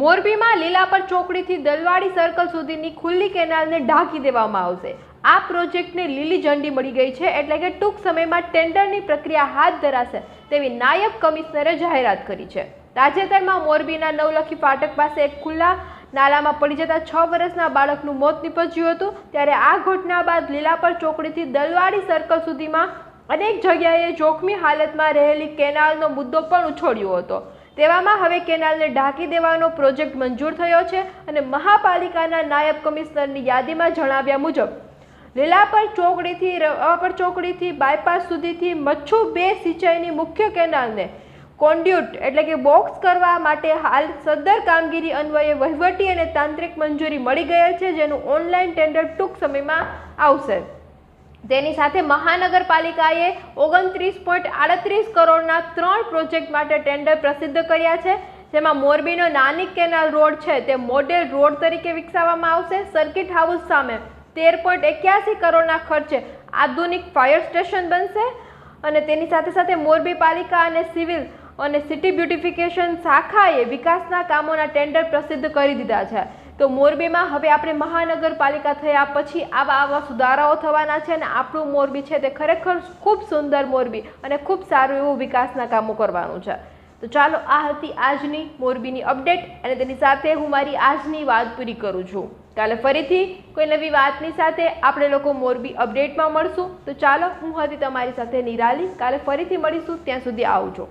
મોરબીમાં લીલાપર ચોકડીથી દલવાડી સર્કલ સુધીની ખુલ્લી કેનાલને ઢાંકી દેવામાં આવશે. આ પ્રોજેક્ટને લીલી ઝંડી મળી ગઈ છે એટલે કે ટૂંક સમયમાં ટેન્ડરની પ્રક્રિયા હાથ ધરાશે તેવી નાયબ કમિશનરે જાહેરાત કરી છે. તાજેતરમાં મોરબીના નવલખી ફાટક પાસે એક ખુલ્લા નાલામાં પડી જતા છ વર્ષના બાળકનું મોત નીપજ્યું હતું. ત્યારે આ ઘટના બાદ લીલાપર ચોકડીથી દલવાડી સર્કલ સુધીમાં અનેક જગ્યાએ જોખમી હાલતમાં રહેલી કેનાલનો મુદ્દો પણ ઉછોડ્યો હતો. તેવામાં હવે કેનાલને ઢાંકી દેવાનો પ્રોજેક્ટ મંજૂર થયો છે અને મહાપાલિકાના નાયબ કમિશનરની યાદીમાં જણાવ્યા મુજબ, લીલાપર ચોકડીથી, રવાપર ચોકડીથી, બાયપાસ સુધીથી મચ્છુ બે સિંચાઈની મુખ્ય કેનાલને કોન્ડ્યુટ એટલે કે બોક્સ કરવા માટે હાલ સદર કામગીરી અન્વયે વહીવટી અને તાંત્રિક મંજૂરી મળી ગયેલ છે, જેનું ઓનલાઈન ટેન્ડર ટૂંક સમયમાં આવશે. તેની સાથે મહાનગરપાલિકાએ ઓગણત્રીસ પોઈન્ટ આડત્રીસ કરોડના ત્રણ પ્રોજેક્ટ માટે ટેન્ડર પ્રસિદ્ધ કર્યા છે, જેમાં મોરબીનો નાની કેનાલ રોડ છે તે મોડેલ રોડ તરીકે વિકસાવવામાં આવશે, સર્કિટ હાઉસ સામે તેર પોઈન્ટ એક્યાસી કરોડના ખર્ચે આધુનિક ફાયર સ્ટેશન બનશે અને તેની સાથે સાથે મોરબી પાલિકા અને સિવિલ અને સિટી બ્યુટિફિકેશન શાખાએ વિકાસના કામોના ટેન્ડર પ્રસિદ્ધ કરી દીધા છે. તો મોરબીમાં હવે આપણે મહાનગરપાલિકા થયા પછી આવા આવા સુધારાઓ થવાના છે અને આપણું મોરબી છે તે ખરેખર ખૂબ સુંદર મોરબી અને ખૂબ સારું એવું વિકાસના કામો કરવાનું છે. તો ચાલો આ હતી આજની મોરબીની અપડેટ અને તેની સાથે હું મારી આજની વાત પૂરી કરું છું. કાલે ફરીથી કોઈ નવી વાતની સાથે આપણે લોકો મોરબી અપડેટમાં મળશું. તો ચાલો હું હતી તમારી સાથે નિરાલી. કાલે ફરીથી મળીશું. ત્યાં સુધી આવજો.